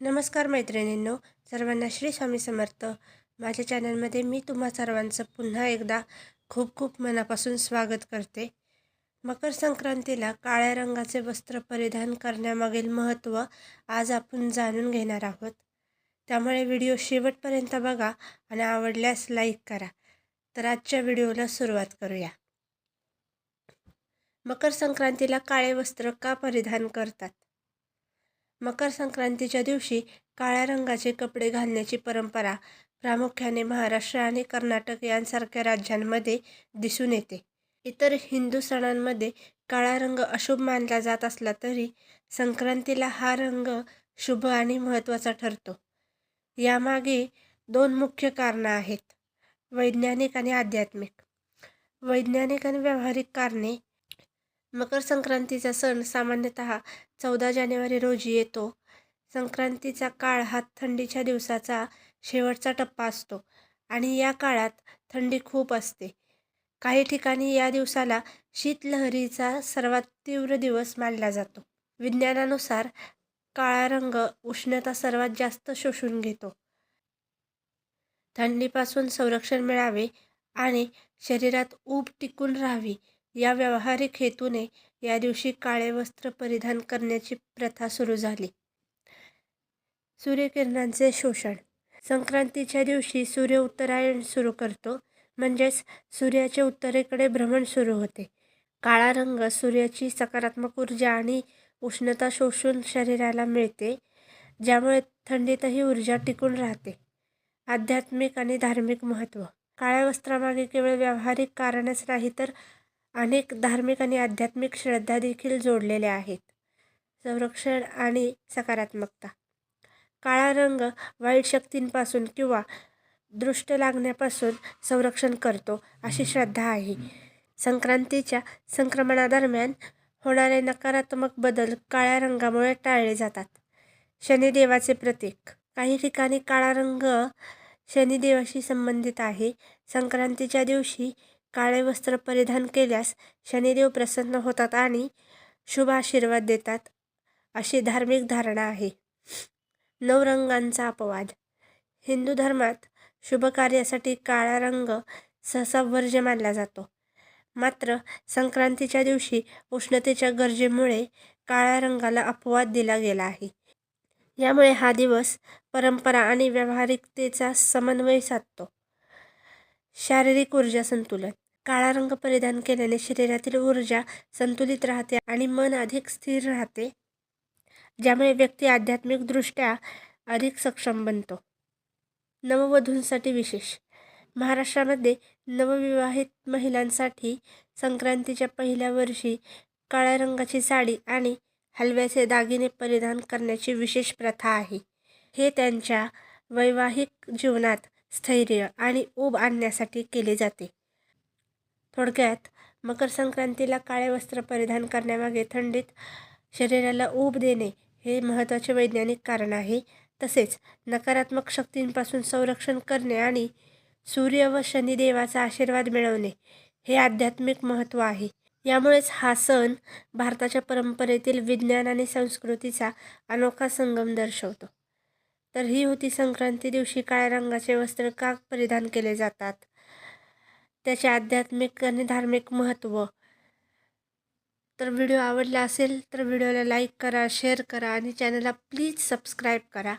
नमस्कार मैत्रिणींनो सर्वांना श्री स्वामी समर्थ. माझ्या चॅनलमध्ये मी तुम्हा सर्वांचं पुन्हा एकदा खूप खूप मनापासून स्वागत करते. मकर संक्रांतीला काळ्या रंगाचे वस्त्र परिधान करण्यामागील महत्त्व आज आपण जाणून घेणार आहोत. त्यामुळे व्हिडिओ शेवटपर्यंत बघा आणि आवडल्यास लाईक करा. तर आजच्या व्हिडिओला सुरुवात करूया. मकर संक्रांतीला काळे वस्त्र का परिधान करतात? मकर संक्रांतीच्या दिवशी काळ्या रंगाचे कपडे घालण्याची परंपरा प्रामुख्याने महाराष्ट्र आणि कर्नाटक यांसारख्या राज्यांमध्ये दिसून येते. इतर हिंदू सणांमध्ये काळा रंग अशुभ मानला जात असला तरी संक्रांतीला हा रंग शुभ आणि महत्त्वाचा ठरतो. यामागे दोन मुख्य कारणं आहेत. वैज्ञानिक आणि आध्यात्मिक. वैज्ञानिक आणि व्यावहारिक कारणे मकर संक्रांतीचा सण सामान्यतः चौदा जानेवारी रोजी येतो. संक्रांतीचा काळ हा थंडीच्या दिवसाचा शेवटचा टप्पा असतो आणि या काळात थंडी खूप असते. काही ठिकाणी या दिवसाला शीतलहरीचा सर्वात तीव्र दिवस मानला जातो. विज्ञानानुसार काळा रंग उष्णता सर्वात जास्त शोषून घेतो. थंडीपासून संरक्षण मिळावे आणि शरीरात ऊब टिकून राहावी या व्यावहारिक हेतूने या दिवशी काळे वस्त्र परिधान करण्याची प्रथा सुरू झाली. सूर्यकिरणांचे शोषण. संक्रांतीच्या दिवशी सूर्य उत्तरायण सुरू करतो. म्हणजेच सूर्याचे उत्तरेकडे भ्रमण सुरू होते. काळा रंग सूर्याची सकारात्मक ऊर्जा आणि उष्णता शोषून शरीराला मिळते ज्यामुळे थंडीतही ऊर्जा टिकून राहते. आध्यात्मिक आणि धार्मिक महत्त्व. काळ्या वस्त्रामागे केवळ व्यावहारिक कारणच नाही तर अनेक धार्मिक आणि आध्यात्मिक श्रद्धा देखील जोडलेल्या आहेत. संरक्षण आणि सकारात्मकता. काळा रंग वाईट शक्तींपासून किंवा दृष्ट लागण्यापासून संरक्षण करतो अशी श्रद्धा आहे. संक्रांतीच्या संक्रमणादरम्यान होणारे नकारात्मक बदल काळ्या रंगामुळे टाळले जातात. शनिदेवाचे प्रतीक. काही ठिकाणी काळा रंग शनिदेवाशी संबंधित आहे. संक्रांतीच्या दिवशी काळे वस्त्र परिधान केल्यास शनिदेव प्रसन्न होतात आणि शुभ आशीर्वाद देतात अशी धार्मिक धारणा आहे. नऊ रंगांचा अपवाद. हिंदू धर्मात शुभ कार्यासाठी काळा रंग सहसा वर्ज्य मानला जातो. मात्र संक्रांतीच्या दिवशी उष्णतेच्या गरजेमुळे काळ्या रंगाला अपवाद दिला गेला आहे. यामुळे हा दिवस परंपरा आणि व्यावहारिकतेचा समन्वय साधतो. शारीरिक ऊर्जा संतुलन. काळा रंग परिधान केल्याने शरीरातील ऊर्जा संतुलित राहते आणि मन अधिक स्थिर राहते ज्यामुळे व्यक्ती आध्यात्मिकदृष्ट्या अधिक सक्षम बनतो. नववधूंसाठी विशेष. महाराष्ट्रामध्ये नवविवाहित महिलांसाठी संक्रांतीच्या पहिल्या वर्षी काळ्या रंगाची साडी आणि हलव्याचे दागिने परिधान करण्याची विशेष प्रथा आहे. हे त्यांच्या वैवाहिक जीवनात स्थैर्य आणि ऊब आणण्यासाठी केले जाते. थोडक्यात मकर संक्रांतीला काळे वस्त्र परिधान करण्यामागे थंडीत शरीराला ऊब देणे हे महत्त्वाचे वैज्ञानिक कारण आहे. तसेच नकारात्मक शक्तींपासून संरक्षण करणे आणि सूर्य व शनिदेवाचा आशीर्वाद मिळवणे हे आध्यात्मिक महत्त्व आहे. यामुळेच हा सण भारताच्या परंपरेतील विज्ञान आणि संस्कृतीचा अनोखा संगम दर्शवतो. तर ही होती संक्रांती दिवशी काळ्या रंगाचे वस्त्र का परिधान केले जातात? त्याचे आध्यात्मिक आणि धार्मिक महत्त्व. तर व्हिडिओ आवडला असेल तर व्हिडिओला लाईक करा शेअर करा आणि चॅनलला प्लीज सबस्क्राईब करा.